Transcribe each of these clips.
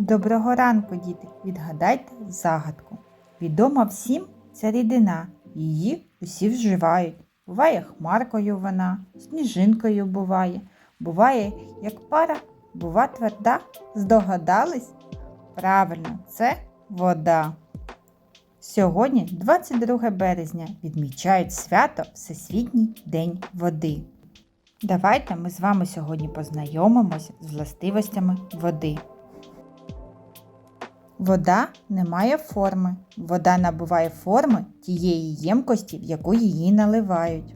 Доброго ранку, діти! Відгадайте загадку. Відома всім ця рідина, її усі вживають. Буває хмаркою вона, сніжинкою буває, буває як пара, бува тверда. Здогадались? Правильно, це вода. Сьогодні, 22 березня, відмічають свято Всесвітній день води. Давайте ми з вами сьогодні познайомимося з властивостями води. Вода не має форми. Вода набуває форми тієї ємкості, в яку її наливають.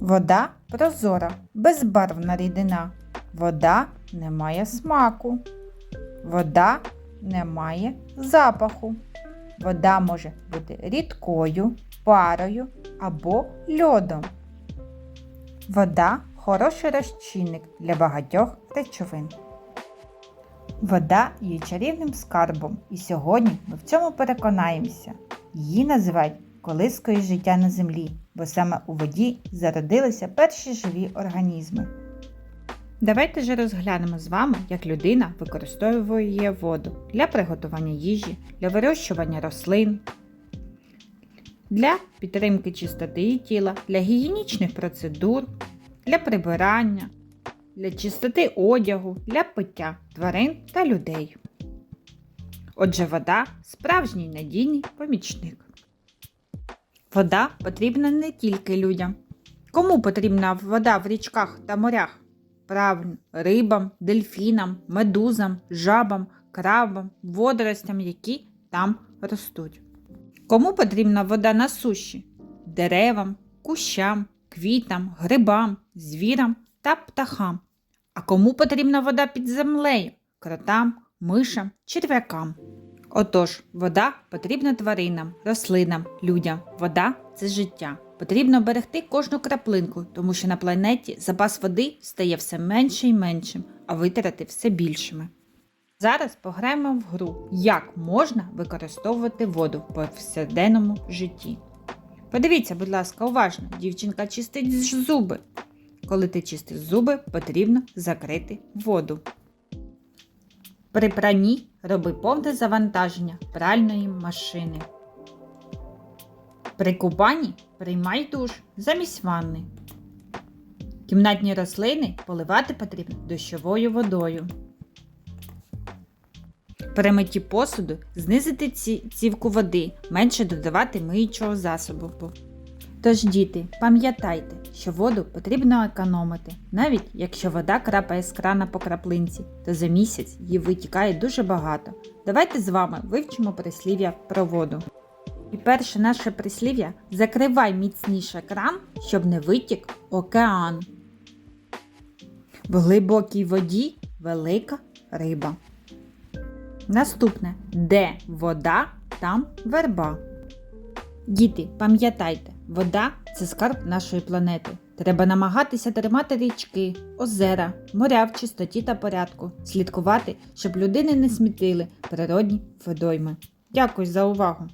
Вода прозора, безбарвна рідина. Вода не має смаку. Вода не має запаху. Вода може бути рідкою, парою або льодом. Вода хороший розчинник для багатьох речовин. Вода є чарівним скарбом, і сьогодні ми в цьому переконаємося. Її називають колискою життя на землі, бо саме у воді зародилися перші живі організми. Давайте же розглянемо з вами, як людина використовує воду для приготування їжі, для вирощування рослин, для підтримки чистоти тіла, для гігієнічних процедур, для прибирання, для чистоти одягу, для пиття тварин та людей. Отже, вода справжній надійний помічник. Вода потрібна не тільки людям. Кому потрібна вода в річках та морях? Правильно, рибам, дельфінам, медузам, жабам, крабам, водоростям, які там ростуть. Кому потрібна вода на суші? Деревам, кущам, квітам, грибам, звірам та птахам. А кому потрібна вода під землею? Кротам, мишам, черв'якам. Отож, вода потрібна тваринам, рослинам, людям. Вода це життя. Потрібно берегти кожну краплинку, тому що на планеті запас води стає все менше і меншим, а витрати все більшими. Зараз пограємо в гру, як можна використовувати воду в повсякденному житті. Подивіться, будь ласка, уважно, дівчинка чистить зуби. Коли ти чистиш зуби, потрібно закрити воду. При пранні роби повне завантаження пральної машини. При купанні приймай душ замість ванни. Кімнатні рослини поливати потрібно дощовою водою. При митті посуду знизити ці- цівку води, менше додавати миючого засобу. Тож, діти, пам'ятайте, що воду потрібно економити, навіть якщо вода крапає з крана по краплинці, то за місяць її витікає дуже багато. Давайте з вами вивчимо прислів'я про воду. І перше наше прислів'я закривай міцніше кран, щоб не витік океан. В глибокій воді велика риба. Наступне де вода, там верба. Діти, пам'ятайте, вода це скарб нашої планети. Треба намагатися тримати річки, озера, моря в чистоті та порядку, слідкувати, щоб людини не смітили природні водойми. Дякую за увагу!